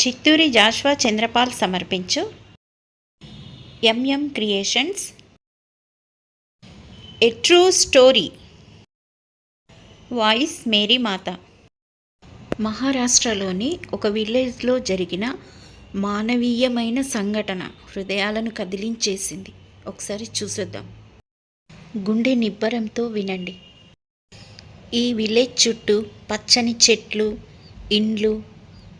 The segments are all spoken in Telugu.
చిత్తూరి జాష్వా చంద్రపాల్ సమర్పించు. MM creations a true story voice Mary Mata మహారాష్ట్రలోని ఒక విలేజ్లో జరిగిన మానవీయమైన సంఘటన హృదయాలను కదిలించేసింది. ఒకసారి చూసేద్దాం. గుండె నిబ్బరంతో వినండి. ఈ విలేజ్ చుట్టూ పచ్చని చెట్లు ఇండ్లు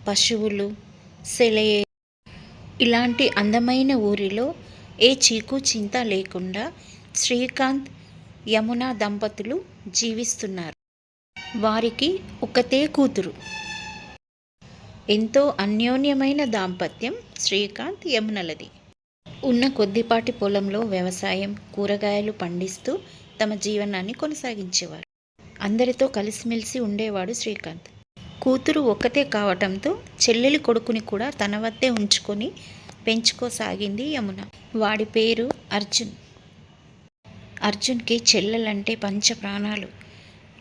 పశువులు సెలయే ఇలాంటి అందమైన ఊరిలో ఏ చీకు చింత లేకుండా శ్రీకాంత్ యమున దంపతులు జీవిస్తున్నారు. వారికి ఒకతే కూతురు. ఎంతో అన్యోన్యమైన దాంపత్యం శ్రీకాంత్ యమునలది. ఉన్న కొద్దిపాటి పొలంలో వ్యవసాయం కూరగాయలు పండిస్తూ తమ జీవనాన్ని కొనసాగించేవారు. అందరితో కలిసిమెలిసి ఉండేవాడు శ్రీకాంత్. కూతురు ఒక్కతే కావటంతో చెల్లెలి కొడుకుని కూడా తన వద్దే ఉంచుకొని పెంచుకోసాగింది యమున. వాడి పేరు అర్జున్. అర్జున్కి చెల్లెలంటే పంచ ప్రాణాలు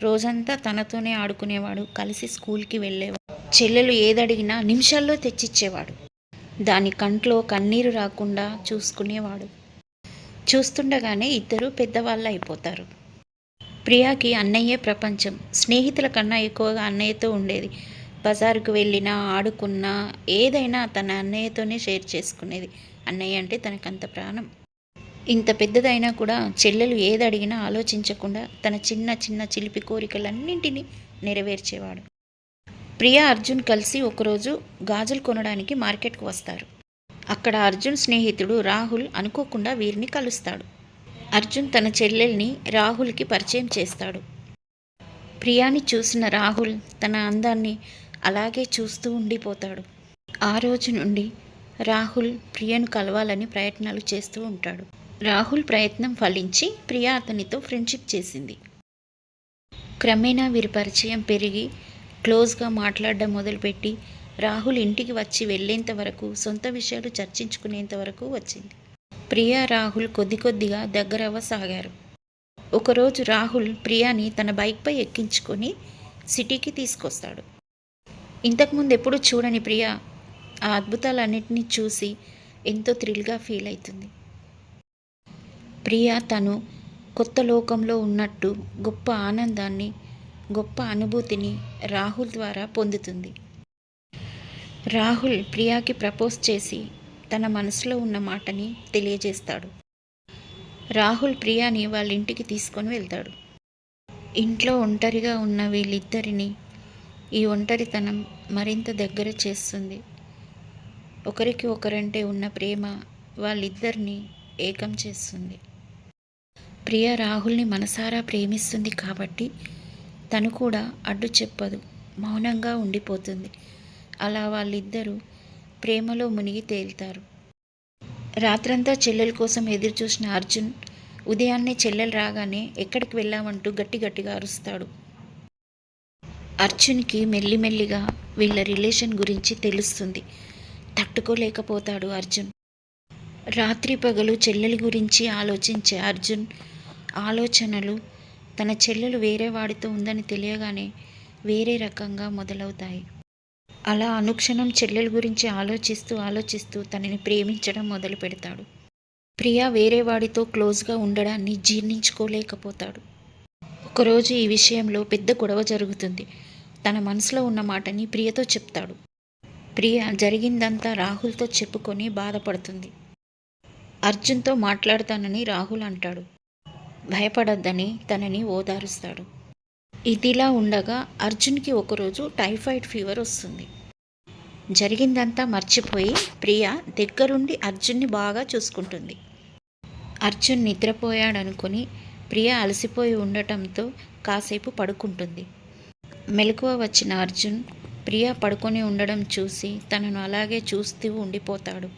రోజంతా తనతోనే ఆడుకునేవాడు కలిసి స్కూల్కి వెళ్ళేవాడు. చెల్లెలు ఏదడిగినా నిమిషాల్లో తెచ్చిచ్చేవాడు. దాని కంట్లో కన్నీరు రాకుండా చూసుకునేవాడు. చూస్తుండగానే ఇద్దరు పెద్దవాళ్ళు అయిపోతారు ప్రియాకి అన్నయ్యే ప్రపంచం. స్నేహితుల కన్నా ఎక్కువగా అన్నయ్యతో ఉండేది. బజారుకు వెళ్ళినా ఆడుకున్నా ఏదైనా తన అన్నయ్యతోనే షేర్ చేసుకునేది. అన్నయ్య అంటే తనకంత ప్రాణం. ఇంత పెద్దదైనా కూడా చెల్లెలు ఏది అడిగినా ఆలోచించకుండా తన చిన్న చిన్న చిలిపి కోరికలన్నింటినీ నెరవేర్చేవాడు. ప్రియా అర్జున్ కలిసి ఒకరోజు గాజులు కొనడానికి మార్కెట్కు వస్తారు. అక్కడ అర్జున్ స్నేహితుడు రాహుల్ అనుకోకుండా వీరిని కలుస్తాడు. అర్జున్ తన చెల్లెల్ని రాహుల్కి పరిచయం చేస్తాడు. ప్రియాని చూసిన రాహుల్ తన అందాన్ని అలాగే చూస్తూ ఉండిపోతాడు. ఆ రోజు నుండి రాహుల్ ప్రియను కలవాలని ప్రయత్నాలు చేస్తూ ఉంటాడు. రాహుల్ ప్రయత్నం ఫలించి ప్రియా అతనితో ఫ్రెండ్షిప్ చేసింది. క్రమేణా వీరి పరిచయం పెరిగి క్లోజ్గా మాట్లాడడం మొదలుపెట్టి రాహుల్ ఇంటికి వచ్చి వెళ్ళేంత వరకు సొంత విషయాలు చర్చించుకునేంత వరకు వచ్చింది. ప్రియా రాహుల్ కొద్ది కొద్దిగా దగ్గరవ్వసాగారు. ఒకరోజు రాహుల్ ప్రియాని తన బైక్పై ఎక్కించుకొని సిటీకి తీసుకొస్తాడు. ఇంతకుముందు ఎప్పుడూ చూడని ప్రియా ఆ అద్భుతాలన్నింటినీ చూసి ఎంతో థ్రిల్గా ఫీల్ అవుతుంది ప్రియా తను కొత్త లోకంలో ఉన్నట్టు గొప్ప ఆనందాన్ని గొప్ప అనుభూతిని రాహుల్ ద్వారా పొందుతుంది. రాహుల్ ప్రియాకి ప్రపోజ్ చేసి తన మనసులో ఉన్న మాటని తెలియజేస్తాడు. రాహుల్ ప్రియాని వాళ్ళ ఇంటికి తీసుకొని వెళ్తాడు. ఇంట్లో ఒంటరిగా ఉన్న వీళ్ళిద్దరిని ఈ ఒంటరితనం మరింత దగ్గర చేస్తుంది. ఒకరికి ఒకరంటే ఉన్న ప్రేమ వాళ్ళిద్దరిని ఏకం చేస్తుంది. ప్రియ రాహుల్ని మనసారా ప్రేమిస్తుంది కాబట్టి తను కూడా అడ్డు చెప్పదు. మౌనంగా ఉండిపోతుంది. అలా వాళ్ళిద్దరూ ప్రేమలో మునిగి తేలుతారు. రాత్రంతా చెల్లెల కోసం ఎదురుచూసిన అర్జున్ ఉదయాన్నే చెల్లెలు రాగానే ఎక్కడికి వెళ్ళామంటూ గట్టి గట్టిగా అరుస్తాడు. అర్జున్కి మెల్లిమెల్లిగా వీళ్ళ రిలేషన్ గురించి తెలుస్తుంది. తట్టుకోలేకపోతాడు అర్జున్. రాత్రి పగలు చెల్లెలి గురించి ఆలోచించే అర్జున్ ఆలోచనలు తన చెల్లెలు వేరే వాడితో ఉందని తెలియగానే వేరే రకంగా మొదలవుతాయి. అలా అనుక్షణం చెల్లెల గురించి ఆలోచిస్తూ ఆలోచిస్తూ తనని ప్రేమించడం మొదలు పెడతాడు ప్రియా వేరే వాడితో క్లోజ్గా ఉండడాన్ని జీర్ణించుకోలేకపోతాడు. ఒకరోజు ఈ విషయంలో పెద్ద గొడవ జరుగుతుంది. తన మనసులో ఉన్న మాటని ప్రియతో చెప్తాడు. ప్రియ జరిగిందంతా రాహుల్తో చెప్పుకొని బాధపడుతుంది. అర్జున్తో మాట్లాడతానని రాహుల్ అంటాడు. భయపడొద్దని తనని ఓదారుస్తాడు. ఇదిలా ఉండగా అర్జున్కి ఒకరోజు టైఫాయిడ్ ఫీవర్ వస్తుంది. జరిగిందంతా మర్చిపోయి ప్రియ దగ్గరుండి అర్జున్ని బాగా చూసుకుంటుంది. అర్జున్ నిద్రపోయాడనుకొని ప్రియ అలసిపోయి ఉండటంతో కాసేపు పడుకుంటుంది. మెలకువ వచ్చిన అర్జున్ ప్రియ పడుకొని ఉండడం చూసి తనను అలాగే చూస్తూ ఉండిపోతాడు.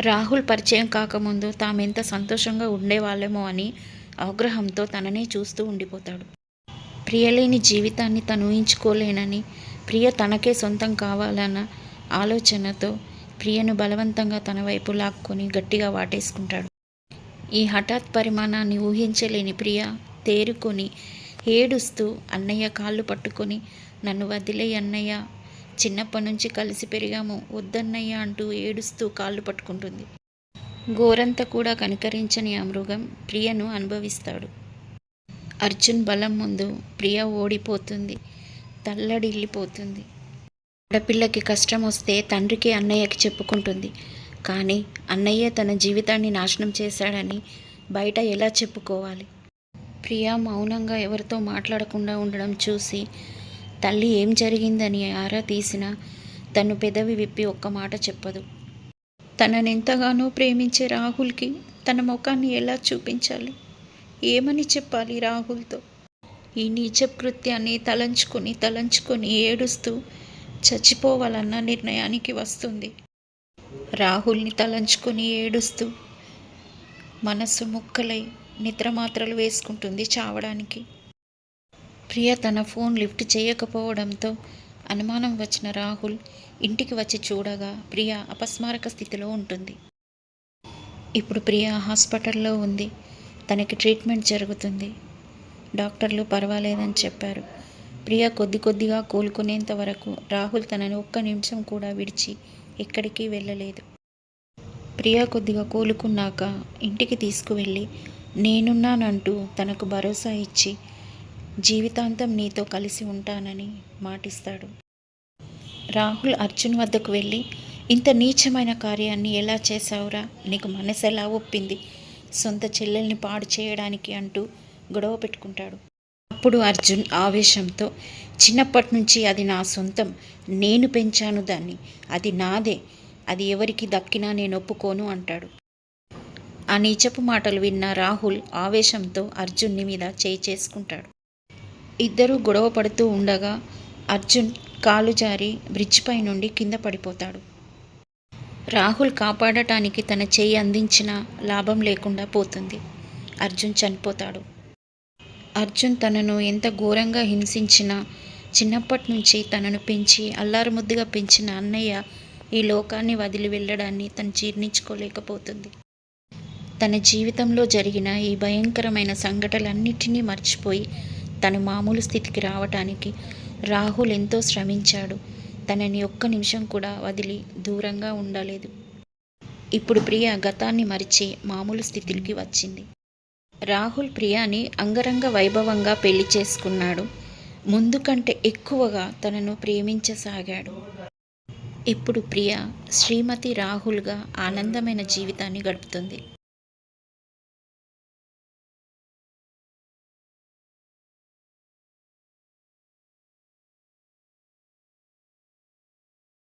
రాహుల్ పరిచయం కాకముందు తామెంత సంతోషంగా ఉండేవాళ్ళేమో అని ఆగ్రహంతో తననే చూస్తూ ఉండిపోతాడు. ప్రియలేని జీవితాన్ని తను ఊహించుకోలేనని ప్రియ తనకే సొంతం కావాలన్న ఆలోచనతో ప్రియను బలవంతంగా తన వైపు లాక్కొని గట్టిగా వాటేసుకుంటాడు. ఈ హఠాత్ పరిమాణాన్ని ఊహించలేని ప్రియ తేరుకొని ఏడుస్తూ అన్నయ్య కాళ్ళు పట్టుకొని నన్ను వదిలే అన్నయ్య. చిన్నప్పటి నుంచి కలిసి పెరిగాము. వద్దన్నయ్య అంటూ ఏడుస్తూ కాళ్ళు పట్టుకుంటుంది. గోరంత కూడా కనికరించని ఆ మృగం ప్రియను అనుభవిస్తాడు. అర్జున్ బలం ముందు ప్రియ ఓడిపోతుంది తల్లడిల్లిపోతుంది. ఆడపిల్లకి కష్టం వస్తే తండ్రికి అన్నయ్యకి చెప్పుకుంటుంది. కానీ అన్నయ్య తన జీవితాన్ని నాశనం చేశాడని బయట ఎలా చెప్పుకోవాలి? ప్రియా మౌనంగా ఎవరితో మాట్లాడకుండా ఉండడం చూసి తల్లి ఏం జరిగిందని ఆరా తీసినా తను పెదవి విప్పి ఒక్క మాట చెప్పదు. తననెంతగానో ప్రేమించే రాహుల్కి తన ముఖాన్ని ఎలా చూపించాలి? ఏమని చెప్పాలి రాహుల్తో? ఈ నీచ కృత్యాన్ని తలంచుకొని తలంచుకొని ఏడుస్తూ చచ్చిపోవాలన్న నిర్ణయానికి వస్తుంది. రాహుల్ని తలంచుకొని ఏడుస్తూ మనసు ముక్కలై నిద్రమాత్రలు వేసుకుంటుంది చావడానికి. ప్రియ తన ఫోన్ లిఫ్ట్ చేయకపోవడంతో అనుమానం వచ్చిన రాహుల్ ఇంటికి వచ్చి చూడగా ప్రియ అపస్మారక స్థితిలో ఉంటుంది. ఇప్పుడు ప్రియ హాస్పిటల్లో ఉంది. తనకి ట్రీట్మెంట్ జరుగుతుంది. డాక్టర్లు పర్వాలేదని చెప్పారు. ప్రియ కొద్ది కొద్దిగా కోలుకునేంత వరకు రాహుల్ తనని ఒక్క నిమిషం కూడా విడిచి ఎక్కడికి వెళ్ళలేదు. ప్రియ కొద్దిగా కోలుకున్నాక ఇంటికి తీసుకువెళ్ళి నేనున్నానంటూ తనకు భరోసా ఇచ్చి జీవితాంతం నీతో కలిసి ఉంటానని మాటిస్తాడు. రాహుల్ అర్జున్ వద్దకు వెళ్ళి ఇంత నీచమైన కార్యాన్ని ఎలా చేశావురా? నీకు మనసు ఎలా ఒప్పింది? సొంత చెల్లెల్ని పాడు చేయడానికి అంటూ గొడవ పెట్టుకుంటాడు. అప్పుడు అర్జున్ ఆవేశంతో చిన్నప్పటి నుంచి అది నా సొంతం. నేను పెంచాను దాన్ని. అది నాదే. అది ఎవరికి దక్కినా నేను ఒప్పుకోను అంటాడు. ఆ నీచపు మాటలు విన్న రాహుల్ ఆవేశంతో అర్జున్ని మీద చేయి చేసుకుంటాడు. ఇద్దరూ గొడవ పడుతూ ఉండగా అర్జున్ కాలు జారి బ్రిడ్జ్ పై నుండి కింద పడిపోతాడు. రాహుల్ కాపాడటానికి తన చేయి అందించిన లాభం లేకుండా పోతుంది. అర్జున్ చనిపోతాడు. అర్జున్ తనను ఎంత ఘోరంగా హింసించినా చిన్నప్పటి నుంచి తనను పెంచి అల్లారు ముద్దుగా పెంచిన అన్నయ్య ఈ లోకాన్ని వదిలి వెళ్ళడాన్ని తను జీర్ణించుకోలేకపోతుంది. తన జీవితంలో జరిగిన ఈ భయంకరమైన సంఘటనలన్నిటినీ మర్చిపోయి తను మామూలు స్థితికి రావటానికి రాహుల్ ఎంతో శ్రమించాడు. తనని ఒక్క నిమిషం కూడా వదిలి దూరంగా ఉండలేదు. ఇప్పుడు ప్రియ గతాన్ని మరిచి మామూలు స్థితికి వచ్చింది. రాహుల్ ప్రియాని అంగరంగ వైభవంగా పెళ్ళి చేసుకున్నాడు. ముందు కంటే ఎక్కువగా తనను ప్రేమించసాగాడు. ఇప్పుడు ప్రియ శ్రీమతి రాహుల్గా ఆనందమైన జీవితాన్ని గడుపుతుంది.